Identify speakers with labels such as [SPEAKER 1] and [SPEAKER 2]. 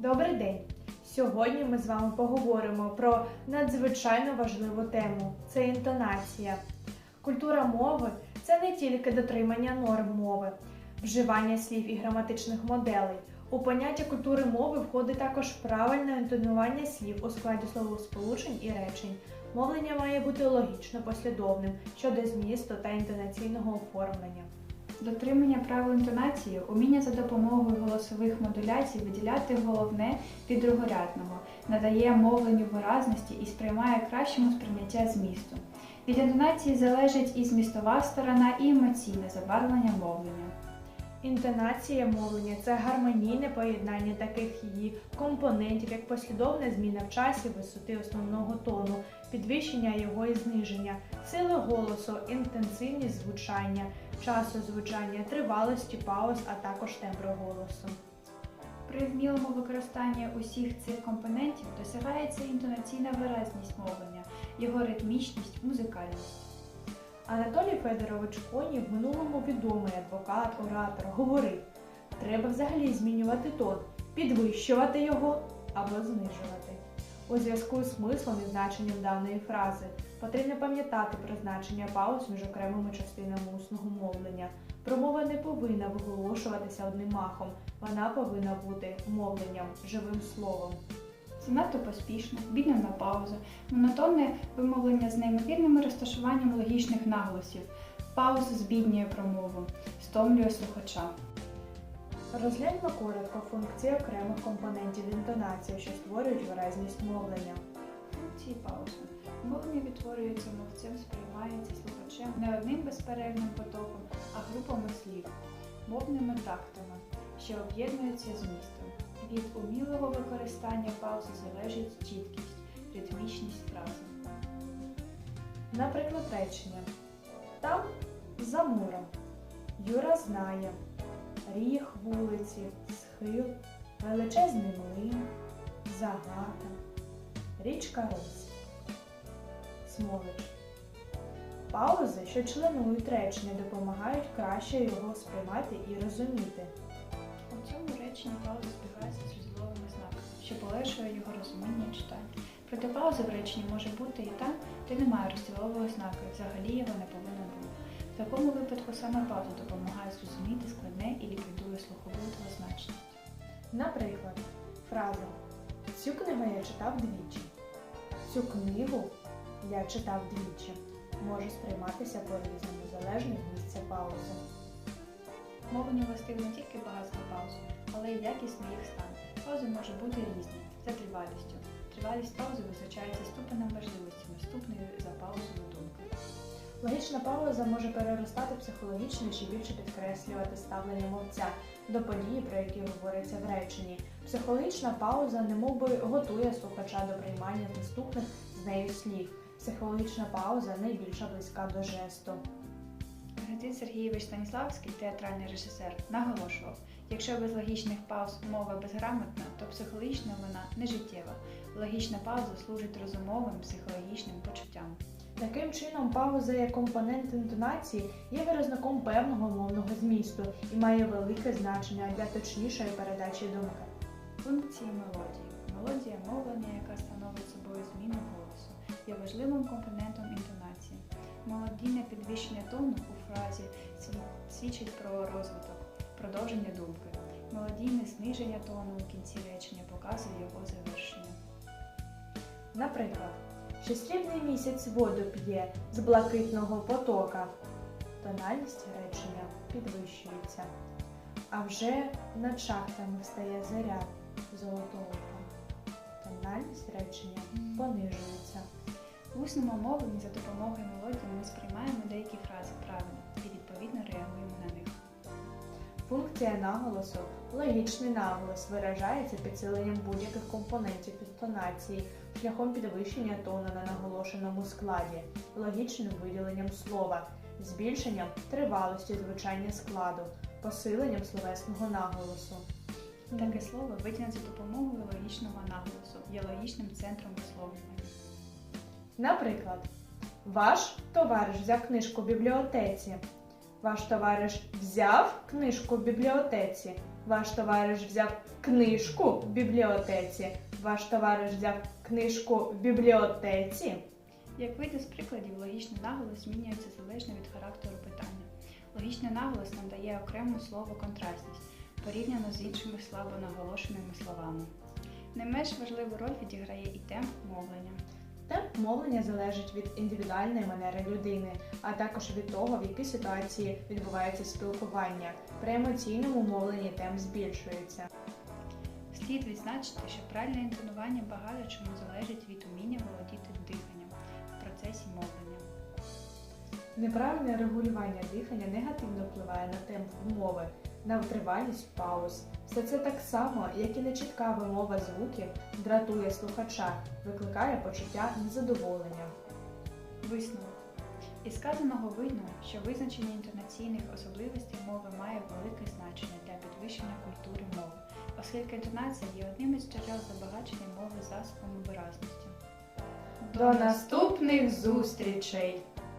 [SPEAKER 1] Добрий день! Сьогодні ми з вами поговоримо про надзвичайно важливу тему це інтонація. Культура мови це не тільки дотримання норм мови, вживання слів і граматичних моделей. У поняття культури мови входить також правильне інтонування слів у складі словосполучень і речень. Мовлення має бути логічно послідовним щодо змісту та інтонаційного оформлення.
[SPEAKER 2] Дотримання правил інтонації, уміння за допомогою голосових модуляцій виділяти головне від другорядного, надає мовленню виразності і сприймає кращому сприйняття змісту. Від інтонації залежить і змістова сторона, і емоційне забарвлення мовлення.
[SPEAKER 1] Інтонація мовлення це гармонійне поєднання таких її компонентів, як послідовна зміна в часі висоти основного тону, підвищення його і зниження, сили голосу, інтенсивність звучання, часу звучання, тривалості пауз, а також тембру голосу.
[SPEAKER 2] При вмілому використанні усіх цих компонентів досягається інтонаційна виразність мовлення, його ритмічність, музикальність.
[SPEAKER 1] Анатолій Федорович Конів в минулому відомий адвокат, оратор, говорив: треба взагалі змінювати тон, підвищувати його або знижувати. У зв'язку з смислом і значенням даної фрази потрібно пам'ятати про значення пауз між окремими частинами усного мовлення. Промова не повинна виголошуватися одним махом, вона повинна бути мовленням, живим словом.
[SPEAKER 2] Занадто поспішна, бідна пауза, монотонне вимовлення з неймовірним розташуванням логічних наголосів, пауза збіднює промову, стомлює слухача.
[SPEAKER 1] Розгляньмо коротко функції окремих компонентів інтонації, що створюють виразність мовлення.
[SPEAKER 2] Функції паузи. Мовлення відтворюється мовцем, сприймається слухачем не одним безперервним потоком, а групами слів, мовними тактами, що об'єднуються змістом. Від умілого використання паузи залежить чіткість, ритмічність фрази.
[SPEAKER 1] Наприклад, речення. Там за муром. Юра знає. Ріг вулиці, схил, величезний млин, загата, річка Рось. Смолич. Паузи, що членують речення, допомагають краще його сприймати і розуміти.
[SPEAKER 2] У цьому реченні пауза збігається з розділовими знаками, що полегшує його розуміння і читання. Проте пауза в реченні може бути і там, де немає розділового знака, взагалі його не повинно бути. В такому випадку саме пауза допомагає зрозуміти складне і ліквідує слухову двозначність.
[SPEAKER 1] Наприклад, фраза Цю книгу я читав двічі. Цю книгу я читав двічі може сприйматися по-різному, залежно від місця паузи.
[SPEAKER 2] Мовленню властиво не тільки багатство пауз, але й якість їх стан. Паузи може бути різні тривалістю. Тривалість паузи визначається ступенем важливості наступної за паузою думки.
[SPEAKER 1] Логічна пауза може переростати психологічно чи більше підкреслювати ставлення мовця до події, про які говориться в реченні. Психологічна пауза немовби готує слухача до приймання наступних з нею слів. Психологічна пауза найбільша близька до жесту.
[SPEAKER 2] Григорій Сергійович Станіславський, театральний режисер, наголошував, якщо без логічних пауз мова безграмотна, то психологічна вона не життєва. Логічна пауза служить розумовим психологічним почуттям.
[SPEAKER 1] Таким чином, пауза як компонент інтонації є виразником певного мовного змісту і має велике значення для точнішої передачі думки.
[SPEAKER 2] Функції мелодії. Мелодія мовлення, яка становить собою зміну голосу, є важливим компонентом інтонації. Мелодійне підвищення тону свідчить про розвиток, продовження думки. Мелодійне зниження тону у кінці речення показує його завершення.
[SPEAKER 1] Наприклад, що срібний місяць воду п'є з блакитного потока. Тональність речення підвищується. А вже над шахтами встає заря золотого. Тональність речення понижується.
[SPEAKER 2] В усному мовленні за допомогою мелодії ми сприймаємо
[SPEAKER 1] Функція наголосу, логічний наголос, виражається підсиленням будь-яких компонентів інтонації, шляхом підвищення тону на наголошеному складі, логічним виділенням слова, збільшенням тривалості звучання складу, посиленням словесного наголосу.
[SPEAKER 2] Таке слово виділено за допомогою логічного наголосу, є логічним центром висловлювання.
[SPEAKER 1] Наприклад, ваш товариш взяв книжку в бібліотеці. Ваш товариш взяв книжку в бібліотеці. Ваш товариш взяв книжку в бібліотеці. Ваш товариш взяв книжку в бібліотеці.
[SPEAKER 2] Як вийде з прикладів, логічний наголос змінюється залежно від характеру питання. Логічний наголос нам дає окрему слово контрастність, порівняно з іншими слабо наголошеними словами. Не менш важливу роль відіграє і темп мовлення.
[SPEAKER 1] Темп мовлення залежить від індивідуальної манери людини, а також від того, в якій ситуації відбувається спілкування. При емоційному мовленні темп збільшується.
[SPEAKER 2] Слід відзначити, що правильне інтонування багато чому залежить від уміння володіти диханням в процесі мовлення.
[SPEAKER 1] Неправильне регулювання дихання негативно впливає на темп мови, на тривалість пауз. Все це так само, як і нечітка вимова звуків, дратує слухача, викликає почуття незадоволення.
[SPEAKER 2] Висновок. Із сказаного видно, що визначення інтонаційних особливостей мови має велике значення для підвищення культури мови, оскільки інтонація є одним із джерел забагачення мови засобами виразності.
[SPEAKER 1] До наступних зустрічей!